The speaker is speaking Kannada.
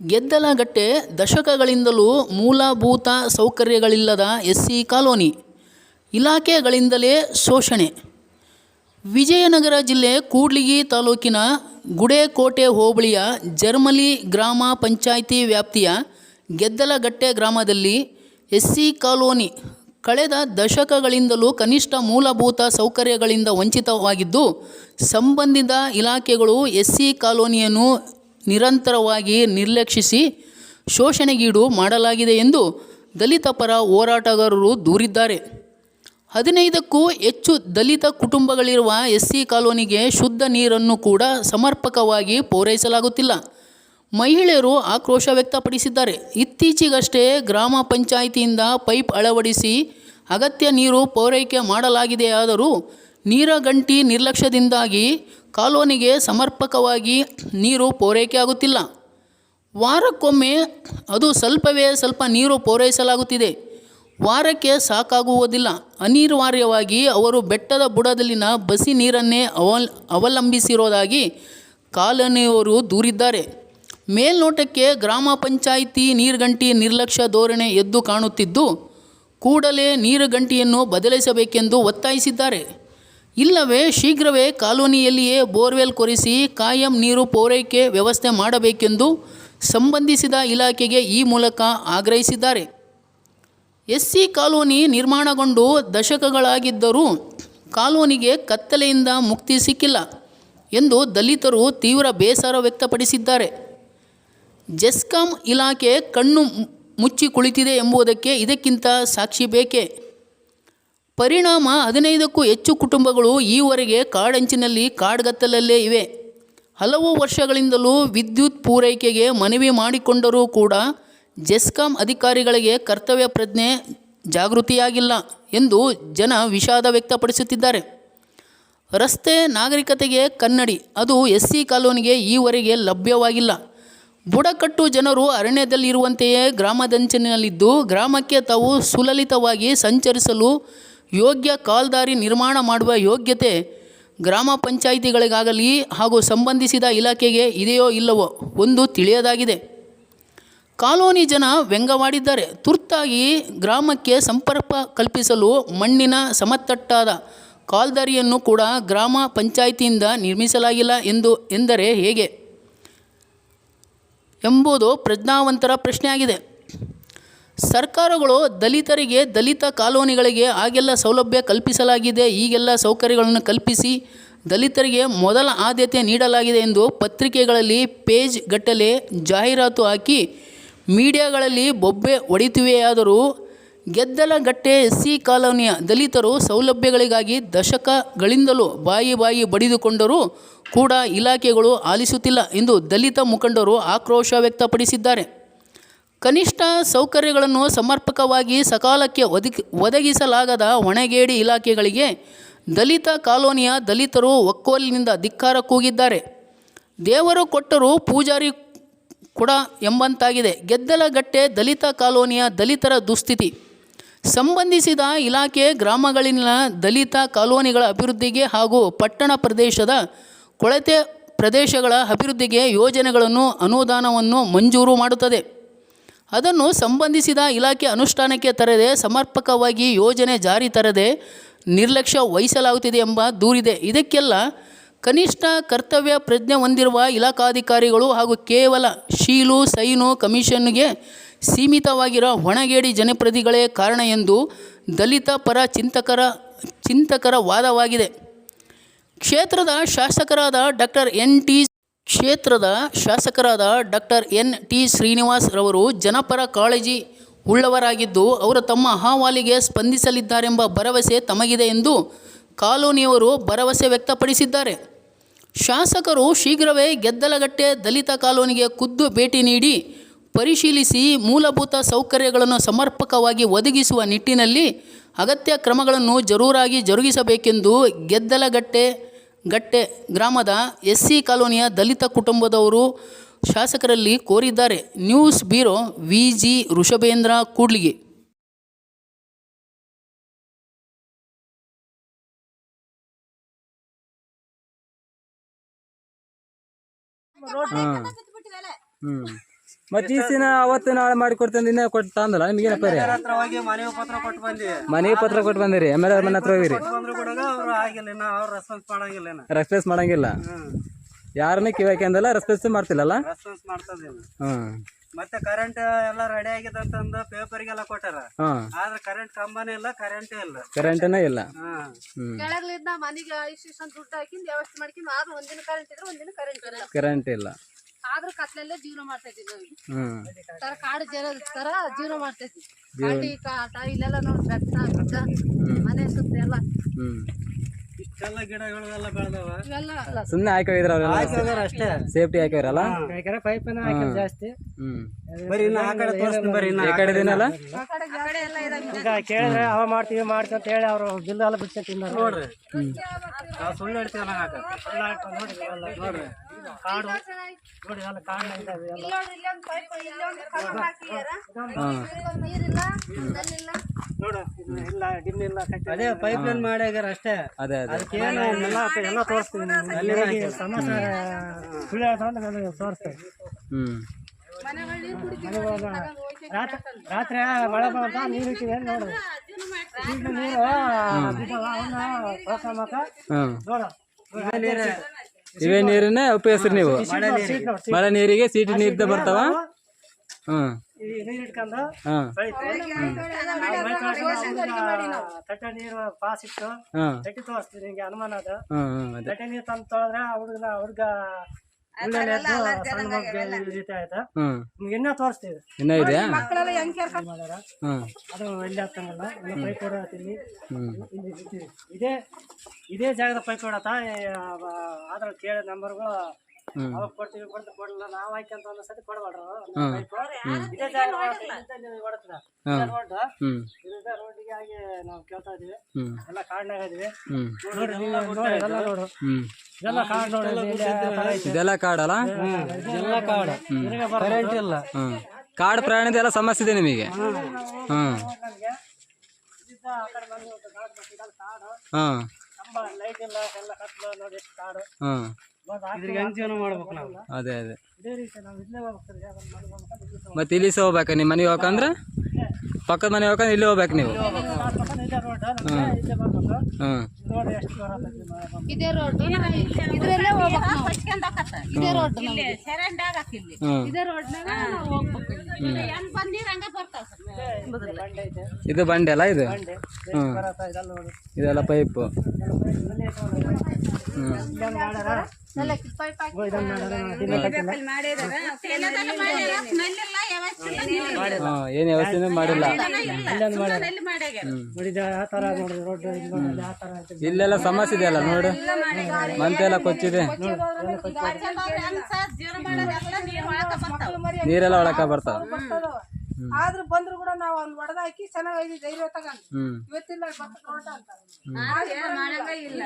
ಗೆದ್ದಲಗಟ್ಟೆ ದಶಕಗಳಿಂದಲೂ ಮೂಲಭೂತ ಸೌಕರ್ಯಗಳಿಲ್ಲದ ಎಸ್ ಸಿ ಕಾಲೋನಿ ಇಲಾಖೆಗಳಿಂದಲೇ ಶೋಷಣೆ. ವಿಜಯನಗರ ಜಿಲ್ಲೆ ಕೂಡ್ಲಿಗಿ ತಾಲೂಕಿನ ಗುಡೇಕೋಟೆ ಹೋಬಳಿಯ ಜರ್ಮಲಿ ಗ್ರಾಮ ಪಂಚಾಯಿತಿ ವ್ಯಾಪ್ತಿಯ ಗೆದ್ದಲಗಟ್ಟೆ ಗ್ರಾಮದಲ್ಲಿ ಎಸ್ಸಿ ಕಾಲೋನಿ ಕಳೆದ ದಶಕಗಳಿಂದಲೂ ಕನಿಷ್ಠ ಮೂಲಭೂತ ಸೌಕರ್ಯಗಳಿಂದ ವಂಚಿತವಾಗಿದ್ದು, ಸಂಬಂಧಿತ ಇಲಾಖೆಗಳು ಎಸ್ ಸಿ ಕಾಲೋನಿಯನ್ನು ನಿರಂತರವಾಗಿ ನಿರ್ಲಕ್ಷಿಸಿ ಶೋಷಣೆಗೀಡು ಮಾಡಲಾಗಿದೆ ಎಂದು ದಲಿತ ಪರ ಹೋರಾಟಗಾರರು ದೂರಿದ್ದಾರೆ. ಹದಿನೈದಕ್ಕೂ ಹೆಚ್ಚು ದಲಿತ ಕುಟುಂಬಗಳಿರುವ ಎಸ್ ಸಿ ಕಾಲೋನಿಗೆ ಶುದ್ಧ ನೀರನ್ನು ಕೂಡ ಸಮರ್ಪಕವಾಗಿ ಪೂರೈಸಲಾಗುತ್ತಿಲ್ಲ. ಮಹಿಳೆಯರು ಆಕ್ರೋಶ ವ್ಯಕ್ತಪಡಿಸಿದ್ದಾರೆ. ಇತ್ತೀಚೆಗಷ್ಟೇ ಗ್ರಾಮ ಪಂಚಾಯಿತಿಯಿಂದ ಪೈಪ್ ಅಳವಡಿಸಿ ಅಗತ್ಯ ನೀರು ಪೂರೈಕೆ ಮಾಡಲಾಗಿದೆಯಾದರೂ ನೀರಗಂಟಿ ನಿರ್ಲಕ್ಷ್ಯದಿಂದಾಗಿ ಕಾಲೋನಿಗೆ ಸಮರ್ಪಕವಾಗಿ ನೀರು ಪೂರೈಕೆಯಾಗುತ್ತಿಲ್ಲ ವಾರಕ್ಕೊಮ್ಮೆ ಅದು ಸ್ವಲ್ಪವೇ ಸ್ವಲ್ಪ ನೀರು ಪೂರೈಸಲಾಗುತ್ತಿದೆ. ವಾರಕ್ಕೆ ಸಾಕಾಗುವುದಿಲ್ಲ. ಅನಿವಾರ್ಯವಾಗಿ ಅವರು ಬೆಟ್ಟದ ಬುಡದಲ್ಲಿನ ಬಸಿ ನೀರನ್ನೇ ಅವಲ್, ಅವಲಂಬಿಸಿರೋದಾಗಿ ಕಾಲೋನಿಯವರು ದೂರಿದ್ದಾರೆ. ಮೇಲ್ನೋಟಕ್ಕೆ ಗ್ರಾಮ ಪಂಚಾಯಿತಿ ನೀರುಗಂಟಿ ನಿರ್ಲಕ್ಷ್ಯ ಧೋರಣೆ ಎದ್ದು ಕಾಣುತ್ತಿದ್ದು, ಕೂಡಲೇ ನೀರುಗಂಟಿಯನ್ನು ಬದಲಿಸಬೇಕೆಂದು ಒತ್ತಾಯಿಸಿದ್ದಾರೆ. ಇಲ್ಲವೇ ಶೀಘ್ರವೇ ಕಾಲೋನಿಯಲ್ಲಿಯೇ ಬೋರ್ವೆಲ್ ಕೊರೆಸಿ ಕಾಯಂ ನೀರು ಪೂರೈಕೆ ವ್ಯವಸ್ಥೆ ಮಾಡಬೇಕೆಂದು ಸಂಬಂಧಿಸಿದ ಇಲಾಖೆಗೆ ಈ ಮೂಲಕ ಆಗ್ರಹಿಸಿದ್ದಾರೆ. ಎಸ್ಸಿ ಕಾಲೋನಿ ನಿರ್ಮಾಣಗೊಂಡು ದಶಕಗಳಾಗಿದ್ದರೂ ಕಾಲೋನಿಗೆ ಕತ್ತಲೆಯಿಂದ ಮುಕ್ತಿ ಸಿಕ್ಕಿಲ್ಲ ಎಂದು ದಲಿತರು ತೀವ್ರ ಬೇಸರ ವ್ಯಕ್ತಪಡಿಸಿದ್ದಾರೆ. ಜೆಸ್ಕಾಂ ಇಲಾಖೆ ಕಣ್ಣು ಮುಚ್ಚಿ ಕುಳಿತಿದೆ ಎಂಬುದಕ್ಕೆ ಇದಕ್ಕಿಂತ ಸಾಕ್ಷಿ ಬೇಕೇ? ಪರಿಣಾಮ ಹದಿನೈದಕ್ಕೂ ಹೆಚ್ಚು ಕುಟುಂಬಗಳು ಈವರೆಗೆ ಕಾಡಂಚಿನಲ್ಲಿ ಕಾಡ್ಗತ್ತಲಲ್ಲೇ ಇವೆ. ಹಲವು ವರ್ಷಗಳಿಂದಲೂ ವಿದ್ಯುತ್ ಪೂರೈಕೆಗೆ ಮನವಿ ಮಾಡಿಕೊಂಡರೂ ಕೂಡ ಜೆಸ್ಕಾಂ ಅಧಿಕಾರಿಗಳಿಗೆ ಕರ್ತವ್ಯ ಪ್ರಜ್ಞೆ ಜಾಗೃತಿಯಾಗಿಲ್ಲ ಎಂದು ಜನ ವಿಷಾದ ವ್ಯಕ್ತಪಡಿಸುತ್ತಿದ್ದಾರೆ. ರಸ್ತೆ ನಾಗರಿಕತೆಗೆ ಕನ್ನಡಿ, ಅದು ಎಸ್ ಸಿ ಕಾಲೋನಿಗೆ ಈವರೆಗೆ ಲಭ್ಯವಾಗಿಲ್ಲ. ಬುಡಕಟ್ಟು ಜನರು ಅರಣ್ಯದಲ್ಲಿರುವಂತೆಯೇ ಗ್ರಾಮದಂಚಿನಲ್ಲಿದ್ದು, ಗ್ರಾಮಕ್ಕೆ ತಾವು ಸುಲಲಿತವಾಗಿ ಸಂಚರಿಸಲು ಯೋಗ್ಯ ಕಾಲ್ದಾರಿ ನಿರ್ಮಾಣ ಮಾಡುವ ಯೋಗ್ಯತೆ ಗ್ರಾಮ ಪಂಚಾಯಿತಿಗಳಿಗಾಗಲಿ ಹಾಗೂ ಸಂಬಂಧಿಸಿದ ಇಲಾಖೆಗೆ ಇದೆಯೋ ಇಲ್ಲವೋ ಒಂದು ತಿಳಿಯದಾಗಿದೆ. ಕಾಲೋನಿ ಜನ ವ್ಯಂಗವಾಡಿದ್ದಾರೆ ತುರ್ತಾಗಿ ಗ್ರಾಮಕ್ಕೆ ಸಂಪರ್ಕ ಕಲ್ಪಿಸಲು ಮಣ್ಣಿನ ಸಮತಟ್ಟಾದ ಕಾಲ್ದಾರಿಯನ್ನು ಕೂಡ ಗ್ರಾಮ ಪಂಚಾಯಿತಿಯಿಂದ ನಿರ್ಮಿಸಲಾಗಿಲ್ಲ ಎಂದು ಎಂದರೆ ಹೇಗೆ ಎಂಬುದು ಪ್ರಜ್ಞಾವಂತರ ಪ್ರಶ್ನೆಯಾಗಿದೆ. ಸರ್ಕಾರಗಳು ದಲಿತರಿಗೆ ದಲಿತ ಕಾಲೋನಿಗಳಿಗೆ ಆಗೆಲ್ಲ ಸೌಲಭ್ಯ ಕಲ್ಪಿಸಲಾಗಿದೆ. ಈಗೆಲ್ಲ ಸೌಕರ್ಯಗಳನ್ನು ಕಲ್ಪಿಸಿ ದಲಿತರಿಗೆ ಮೊದಲ ಆದ್ಯತೆ ನೀಡಲಾಗಿದೆ ಎಂದು ಪತ್ರಿಕೆಗಳಲ್ಲಿ ಪೇಜ್ ಗಟ್ಟಲೆ ಜಾಹೀರಾತು ಹಾಕಿ ಮೀಡಿಯಾಗಳಲ್ಲಿ ಬೊಬ್ಬೆ ಹೊಡಿತಿವೆಯಾದರೂ ಗೆದ್ದಲಗಟ್ಟೆ ಎಸ್ಸಿ ಕಾಲೋನಿಯ ದಲಿತರು ಸೌಲಭ್ಯಗಳಿಗಾಗಿ ದಶಕಗಳಿಂದಲೂ ಬಾಯಿ ಬಾಯಿ ಬಡಿದುಕೊಂಡರೂ ಕೂಡ ಇಲಾಖೆಗಳು ಆಲಿಸುತ್ತಿಲ್ಲ ಎಂದು ದಲಿತ ಮುಖಂಡರು ಆಕ್ರೋಶ ವ್ಯಕ್ತಪಡಿಸಿದ್ದಾರೆ. ಕನಿಷ್ಠ ಸೌಕರ್ಯಗಳನ್ನು ಸಮರ್ಪಕವಾಗಿ ಸಕಾಲಕ್ಕೆ ಒದಗಿ, ಒದಗಿಸಲಾಗದ ಹೊಣೆಗೇಡಿ ಇಲಾಖೆಗಳಿಗೆ ದಲಿತ ಕಾಲೋನಿಯ ದಲಿತರು ಒಕ್ಕೋಲಿನಿಂದ ಧಿಕ್ಕಾರ ಕೂಗಿದ್ದಾರೆ. ದೇವರು ಕೊಟ್ಟರೂ ಪೂಜಾರಿ ಕೊಡ ಎಂಬಂತಾಗಿದೆ. ಗೆದ್ದಲಗಟ್ಟೆ ದಲಿತ ಕಾಲೋನಿಯ ದಲಿತರ ದುಸ್ಥಿತಿ. ಸಂಬಂಧಿಸಿದ ಇಲಾಖೆ ಗ್ರಾಮಗಳಲ್ಲಿನ ದಲಿತ ಕಾಲೋನಿಗಳ ಅಭಿವೃದ್ಧಿಗೆ ಹಾಗೂ ಪಟ್ಟಣ ಪ್ರದೇಶದ ಕೊಳತೆ ಪ್ರದೇಶಗಳ ಅಭಿವೃದ್ಧಿಗೆ ಯೋಜನೆಗಳನ್ನು ಅನುದಾನವನ್ನು ಮಂಜೂರು ಮಾಡುತ್ತದೆ. ಅದನ್ನು ಸಂಬಂಧಿಸಿದ ಇಲಾಖೆ ಅನುಷ್ಠಾನಕ್ಕೆ ತರದೆ ಸಮರ್ಪಕವಾಗಿ ಯೋಜನೆ ಜಾರಿ ತರದೆ ನಿರ್ಲಕ್ಷ್ಯ ವಹಿಸಲಾಗುತ್ತಿದೆ ಎಂಬ ದೂರಿದೆ. ಇದಕ್ಕೆಲ್ಲ ಕನಿಷ್ಠ ಕರ್ತವ್ಯ ಪ್ರಜ್ಞೆ ಹೊಂದಿರುವ ಇಲಾಖಾಧಿಕಾರಿಗಳು ಹಾಗೂ ಕೇವಲ ಶೀಲು, ಸೈನು ಕಮಿಷನ್ಗೆ ಸೀಮಿತವಾಗಿರೋ ಹೊಣಗೇಡಿ ಜನಪ್ರತಿಗಳೇ ಕಾರಣ ಎಂದು ದಲಿತ ಪರ ಚಿಂತಕರ ಚಿಂತಕರ ವಾದವಾಗಿದೆ. ಕ್ಷೇತ್ರದ ಶಾಸಕರಾದ ಡಾಕ್ಟರ್ ಎನ್ ಟಿ ಕ್ಷೇತ್ರದ ಶಾಸಕರಾದ ಡಾಕ್ಟರ್ ಎನ್ ಟಿ ಶ್ರೀನಿವಾಸ್ ರವರು ಜನಪರ ಕಾಳಜಿ ಉಳ್ಳವರಾಗಿದ್ದು, ಅವರು ತಮ್ಮ ಅಹವಾಲಿಗೆ ಸ್ಪಂದಿಸಲಿದ್ದಾರೆಂಬ ಭರವಸೆ ತಮಗಿದೆ ಎಂದು ಕಾಲೋನಿಯವರು ಭರವಸೆ ವ್ಯಕ್ತಪಡಿಸಿದ್ದಾರೆ. ಶಾಸಕರು ಶೀಘ್ರವೇ ಗೆದ್ದಲಗಟ್ಟೆ ದಲಿತ ಕಾಲೋನಿಗೆ ಖುದ್ದು ಭೇಟಿ ನೀಡಿ, ಪರಿಶೀಲಿಸಿ ಮೂಲಭೂತ ಸೌಕರ್ಯಗಳನ್ನು ಸಮರ್ಪಕವಾಗಿ ಒದಗಿಸುವ ನಿಟ್ಟಿನಲ್ಲಿ ಅಗತ್ಯ ಕ್ರಮಗಳನ್ನು ಜರೂರಾಗಿ ಜರುಗಿಸಬೇಕೆಂದು ಗೆದ್ದಲಗಟ್ಟೆ ಗಟ್ಟೆ ಗ್ರಾಮದ ಎಸ್ ಸಿ ಕಾಲೋನಿಯ ದಲಿತ ಕುಟುಂಬದವರು ಶಾಸಕರಲ್ಲಿ ಕೋರಿದ್ದಾರೆ. News bureau V G Rishabhendra Kudligi. ಹ್ಞೂ ಮತ್ತೆ ಈ ದಿನ ಅವತ್ತು ನಾಳೆ ಮಾಡಿ ಕೊಡ್ತೇನೆ ಇನ್ನೇ ಕೊಟ್ಟು ತಂದಲ್ಲ ನಿಮ್ಗೆ ಪರಿಹಾರ ಹತ್ರ ಹೋಗಿ ಮನವಿ ಪತ್ರ ಕೊಟ್ಟು ಬಂದಿ. ಮನೆಗೆ ಪತ್ರ ಕೊಟ್ಟು ಬಂದಿರಿ ಎಂ ಎಲ್ ಎ ಮನೆ ಹತ್ರ ಹೋಗಿರಿ. ಬಂದ್ರು ಕೂಡ ಅವ್ರು ಆಗಿಲ್ಲ ಇನ್ನ ಅವ್ರು ರೆಸ್ಪಾನ್ಸ್ ಮಾಡಂಗಿಲ್ಲ ಇನ್ನ. ರೆಸ್ಪಾನ್ಸ್ ಮಾಡಂಗಿಲ್ಲ? ಹ್ಮ್. ಯಾರನ್ನ ಕಿವಾಕಿ ಅಂದಲ್ಲ ರೆಸ್ಪಾನ್ಸ್ ಮಾಡ್ತಿಲ್ಲಲ್ಲ? ರೆಸ್ಪಾನ್ಸ್ ಮಾಡ್ತದಿಲ್ಲ ಹ್ಮ್. ಮತ್ತೆ ಕರೆಂಟ್ ಎಲ್ಲ ರೆಡಿ ಆಗಿದೆ ಅಂತಂದು ಪೇಪರ್ಗೆಲ್ಲ ಕೊಟ್ಟಾರ. ಹಾಂ. ಆದ್ರೆ ಕರೆಂಟ್ ಕಂಬನೇ ಇಲ್ಲ ಕರೆಂಟ್ ಇಲ್ಲ. ಕರೆಂಟನೇ ಇಲ್ಲ. ಹಾ ಹ್ಮ್. ಮನೆಗೆ ಐಸ್ಟೇಷನ್ ದುಡ್ಡು ಹಾಕಿಂದ ವ್ಯವಸ್ಥೆ ಮಾಡ್ಕೊಂಡು ಆದ್ರೂ ಒಂದಿನ ಕರೆಂಟ್ ಇದ್ರೆ ಒಂದಿನ ಕರೆಂಟ್ ಇಲ್ಲ ಕರೆಂಟ್ ಇಲ್ಲ. ಆದ್ರೂ ಕತ್ಲಲ್ಲೇ ಜೀವನ ಮಾಡ್ತಾ ಇದ್ದೀವಿ ನಾವು ತರ ಕಾಡು ಜನ ತರ ಜೀವನ ಮಾಡ್ತಾ ಇದ್ವಿ ಹಳ್ಳಿ ಕಾಟ ಇಲ್ಲೆಲ್ಲ ನೋಡಿ ಬೆಟ್ಟ ಗುಡ್ಡ ಮನೆ ಸುತ್ತ ಎಲ್ಲ ಹ್ಮ್ ಇಷ್ಟೆಲ್ಲ ಗಿಡಗಳು ಎಲ್ಲ ಬೆಳೆದವ ಇವೆಲ್ಲ ಸುಮ್ಮನೆ ಹಾಕಿ ಹೋಗಿದ್ರ ಅವರೆಲ್ಲ ಅಷ್ಟೇ. ಸೇಫ್ಟಿ ಹಾಕಿರಲ್ಲ ಪೈಪನ ಜಾಸ್ತಿ. ಹ್ಮ್. ಬರೀ ಇನ್ನ ಆ ಕಡೆ ತೋರಿಸ್ತೀನಿ ಬರೀ ಇನ್ನ ಈ ಕಡೆ ದಿನಲ್ಲ? ಈಗ ಕೇಳಿದ್ರೆ ಅವ ಮಾಡ್ತೀವಿ ಮಾಡ್ತೀವಿ ಅಂತ ಹೇಳಿ ಅವರು ಬಿಲ್ ಎಲ್ಲ ಬಿಡ್ಸ್ಕೊಂಡ್ ನೋಡ್ರಿ. ನಾವು ಸುಳ್ಳು ಹಾಕ ನೋಡ್ರಿ. ಕಾಡು. ನೋಡಿ ಎಲ್ಲ ಕಾಡು ಎಲ್ಲ ನೋಡು ಇಲ್ಲ ಡಿನ್ ಇಲ್ಲ ಕಟ್ಟಿ. ಅದೇ ಪೈಪ್ ಲೈನ್ ಮಾಡ್ಯಾಗಾರ ಅಷ್ಟೇ. ಅದೇ ಅದೇ. ಏನು ಎಲ್ಲ ಎಲ್ಲ ತೋರಿಸ್ತೀವಿ ನಿಮ್ಗೆ. ಸಮಸ್ಯೆ ಸುಳ್ಳು ಹೇಳ್ತಾವಂತ ನಾನು ತೋರಿಸ್ತೇವೆ ಹ್ಮ್. ಮನೆಗಳು ನೀರು ಕುಡಿತೀವಿ ತಗೊಂಡು ರಾತ್ರಿ ರಾತ್ರಿ ಮಳೆ ಬಂತ ನೀರು ಇಟ್ಟಿದೆ ನೋಡು. ಈಗ ನೀರು ಅವನ್ನ ನೋಡು. ಇವೇ ನೀರನ್ನೇ ಉಪಯೋಗಿಸ್ರಿ ನೀವು. ಮಳೆ ನೀರಿಗೆ ಸೀಟಿ ನೀರ್ದ ಬರ್ತಾವ? ಹ್ಮ್. ಈ ನೀರು ಇಟ್ಕೊಂಡು ಹ್ಮ್. ತಟ್ಟೆ ನೀರು ಪಾಸ್ ಇಟ್ಟು ತಟ್ಟಿ ನಿಂಗೆ ಅನುಮಾನ ಅದು. ತಟ್ಟೆ ನೀರು ತಂದು ತೊಳೆದ್ರೆ ಹುಡುಗನ ಹುಡುಗ ಉಳ್ಳೆಲೆ ಎದ್ದು ಸಣ್ಣ ಮಗು ರೀತಿ ಆಯ್ತು? ಹ್ಮ್ ನಿಮ್ಗೆ ಇನ್ನೂ ತೋರಿಸ್ತೀವಿ. ಇನ್ನ ಹ್ಮ್. ಅದು ಎಲ್ಲಿ ಆಗ್ತಂಗಲ್ಲ ಪೈಪ್. ಇದೇ ಇದೇ ಜಾಗದ ಪೈಪ್ ಹೊಡತ ಆದ್ರ ಕೇಳಿದ ನಂಬರ್ಗಳು. ಅವಾಗ ಕೊಡ್ತೀವಿ ಕೊಡ್ತೀವಿ ಕೊಡಲ್ಲ ನಾವು ಹಾಕ್ಯಂತ ಒಂದ್ ಸತಿ ಕೊಡಬೇಡ್ರು. ಪೈಪ್ ಇದೇ ಜಾಗ ಹೊಡತದ ಹ್ಮ್. ರೋಡ್ ಹ್ಮ್. ಇದೇ ರೋಡಿಗೆ ಆಗಿ ನಾವು ಕೇಳ್ತಾ ಇದೀವಿ. ಹ್ಮ್. ಎಲ್ಲ ಕಾಡ್ನಾಗ ಇದೀವಿ ಹ್ಮ್. ನೋಡ್ರಿ ನೀವು ನೋಡಿ ಎಲ್ಲ ನೋಡು ಹ್ಮ್. ಇದೆಲ್ಲ ಕಾಡ್ ನೋಡಿ ಇದೆಲ್ಲ ಕಾಡಲ್ಲ? ಎಲ್ಲ ಕಾಡು. ಕರೆಂಟ್ ಇಲ್ಲ. ಕಾಡು ಪ್ರಾಣಿದ ಎಲ್ಲ ಸಮಸ್ಯೆ ಇದೆ ನಿಮಗೆ? ಹ್ಮ್. ಕಾಡು ಹ್ಮ್. ಕಂಬ ಲೈಟ್ ಇಲ್ಲ ಎಲ್ಲ ಕತ್ಲು ನೋಡಿ ಕಾಡು. ಹ್ಮ್. ಇದ್ರಿಗೆ ಹೆಂಗ್ ಜೀವನ ಮಾಡ್ಬೇಕು ನಾವು? ಅದೇ ಅದೇ. ಇದೇ ರೀತಿ ನಾವು ಇಲ್ಲೇ ಹೋಗ್ತೀವಿ ಯಾವ್ದೊಂದು ಮನೆ ಹೋಗ್ಬೇಕು ಇಲ್ಲಿ ಹೋಗ್ಬೇಕು. ಮತ್ತೆ ಇಲ್ಲಿ ಸಹ ಹೋಗ್ಬೇಕಾ? ನಿಮ್ಮ ಮನೆಗೆ ಹೋಗಕಂದ್ರ ಪಕ್ಕದ ಮನೆ ಹೋಗಕಂದ್ರೆ ಇಲ್ಲಿ ಹೋಗ್ಬೇಕು ನೀವು. ಇದೇ ರೋಡ್ ಇದ್ರಲ್ಲೇ ಹೋಗ್ಬೇಕು. ನಾವು. ಇದೇ ರೋಡ್ ಹ್ಮ್. ಇದೇ ರೋಡ್ನಾಗ ನಾವು ಹೋಗ್ಬೇಕು ಬಂಡೆ ಐತೆ ಇದು ಬಂಡೆ ಅಲ್ಲ ಇದು? ಬಂಡೆ. ಹ್ಮ್. ಬರತ್ತ ಇದೆಲ್ಲ ಪೈಪ್. ಹ್ಮ್. ಏನು ವ್ಯವಸ್ಥೆನೂ ಮಾಡಿಲ್ಲ. ಇಲ್ಲೆಲ್ಲ ಸಮಸ್ಯೆ ಇದೆಯಲ್ಲ ನೋಡು. ಮಂತೆಲ್ಲ ಕೊಚ್ಚಿದೆ. ನೀರೆಲ್ಲ ಒಳಕ ಬರ್ತಾವ. ಆದ್ರೂ ಬಂದ್ರು ಕೂಡ ನಾವು ಒಂದ್ ಹೊಡೆದ ಹಾಕಿ ಚೆನ್ನಾಗಿ ಧೈರ್ಯ ತಗೊಂಡು ಇವತ್ತಿಲ್ಲ ಬತ್ತ ನೋಟ ಅಂತ. ಮಾಡಂಗ ಇಲ್ಲ.